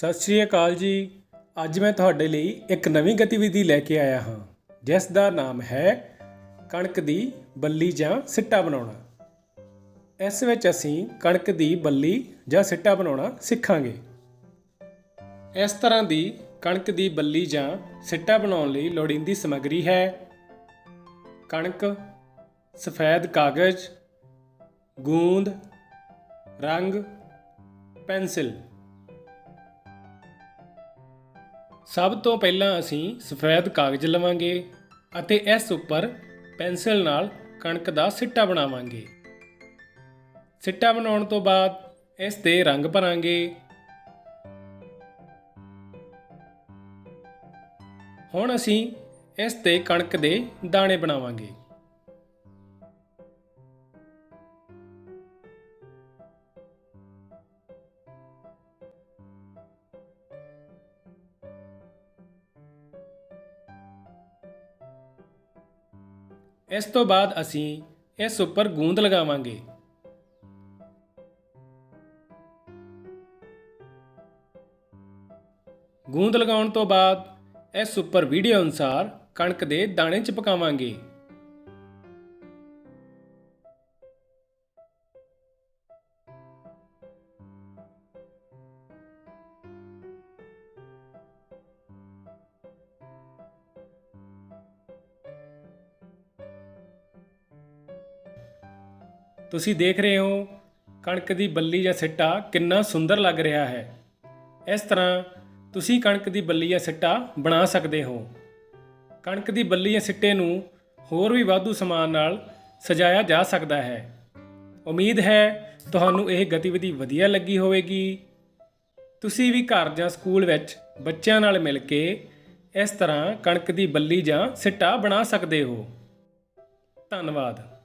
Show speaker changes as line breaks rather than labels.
ਸਤਿ ਸ਼੍ਰੀ ਅਕਾਲ ਜੀ। ਅੱਜ ਮੈਂ ਤੁਹਾਡੇ ਲਈ ਇੱਕ ਨਵੀਂ ਗਤੀਵਿਧੀ ਲੈ ਕੇ ਆਇਆ ਹਾਂ, ਜਿਸ ਦਾ ਨਾਮ ਹੈ ਕਣਕ ਦੀ ਬੱਲੀ ਜਾਂ ਸਿੱਟਾ ਬਣਾਉਣਾ। ਇਸ ਵਿੱਚ ਅਸੀਂ ਕਣਕ ਦੀ ਬੱਲੀ ਜਾਂ ਸਿੱਟਾ ਬਣਾਉਣਾ ਸਿੱਖਾਂਗੇ। ਇਸ ਤਰ੍ਹਾਂ ਦੀ ਕਣਕ ਦੀ ਬੱਲੀ ਜਾਂ ਸਿੱਟਾ ਬਣਾਉਣ ਲਈ ਲੋੜੀਂਦੀ ਸਮੱਗਰੀ ਹੈ। ਕਣਕ, ਸਫੈਦ ਕਾਗਜ਼, ਗੂੰਦ, ਰੰਗ, ਪੈਨਸਿਲ। ਸਭ ਤੋਂ ਪਹਿਲਾਂ ਅਸੀਂ ਸਫੈਦ ਕਾਗਜ਼ ਲਵਾਂਗੇ ਅਤੇ ਇਸ ਉੱਪਰ ਪੈਨਸਿਲ ਨਾਲ ਕਣਕ ਦਾ ਸਿੱਟਾ ਬਣਾਵਾਂਗੇ। ਸਿੱਟਾ ਬਣਾਉਣ ਤੋਂ ਬਾਅਦ ਇਸ ਤੇ ਰੰਗ ਭਰਾਂਗੇ। ਹੁਣ ਅਸੀਂ ਇਸ ਤੇ ਕਣਕ ਦੇ ਦਾਣੇ ਬਣਾਵਾਂਗੇ। ਇਸ ਤੋਂ ਬਾਅਦ ਅਸੀਂ ਇਸ ਉੱਪਰ ਗੂੰਦ ਲਗਾਵਾਂਗੇ। ਗੂੰਦ ਲਗਾਉਣ ਤੋਂ ਬਾਅਦ ਇਸ ਉੱਪਰ ਵੀਡੀਓ ਅਨੁਸਾਰ ਕਣਕ ਦੇ ਦਾਣੇ ਚਿਪਕਾਵਾਂਗੇ। ਤੁਸੀਂ ਦੇਖ ਰਹੇ ਹੋ ਕਣਕ ਦੀ ਬੱਲੀ ਜਾਂ ਸਿੱਟਾ ਕਿੰਨਾ ਸੁੰਦਰ ਲੱਗ ਰਿਹਾ ਹੈ। ਇਸ ਤਰ੍ਹਾਂ ਤੁਸੀਂ ਕਣਕ ਦੀ ਬੱਲੀ ਜਾਂ ਸਿੱਟਾ ਬਣਾ ਸਕਦੇ ਹੋ। ਕਣਕ ਦੀ ਬੱਲੀ ਜਾਂ ਸਿੱਟੇ ਨੂੰ ਹੋਰ ਵੀ ਵਾਧੂ ਸਮਾਨ ਨਾਲ ਸਜਾਇਆ ਜਾ ਸਕਦਾ ਹੈ। ਉਮੀਦ ਹੈ ਤੁਹਾਨੂੰ ਇਹ ਗਤੀਵਿਧੀ ਵਧੀਆ ਲੱਗੀ ਹੋਵੇਗੀ। ਤੁਸੀਂ ਵੀ ਘਰ ਜਾਂ ਸਕੂਲ ਵਿੱਚ ਬੱਚਿਆਂ ਨਾਲ ਮਿਲ ਕੇ ਇਸ ਤਰ੍ਹਾਂ ਕਣਕ ਦੀ ਬੱਲੀ ਜਾਂ ਸਿੱਟਾ ਬਣਾ ਸਕਦੇ ਹੋ। ਧੰਨਵਾਦ।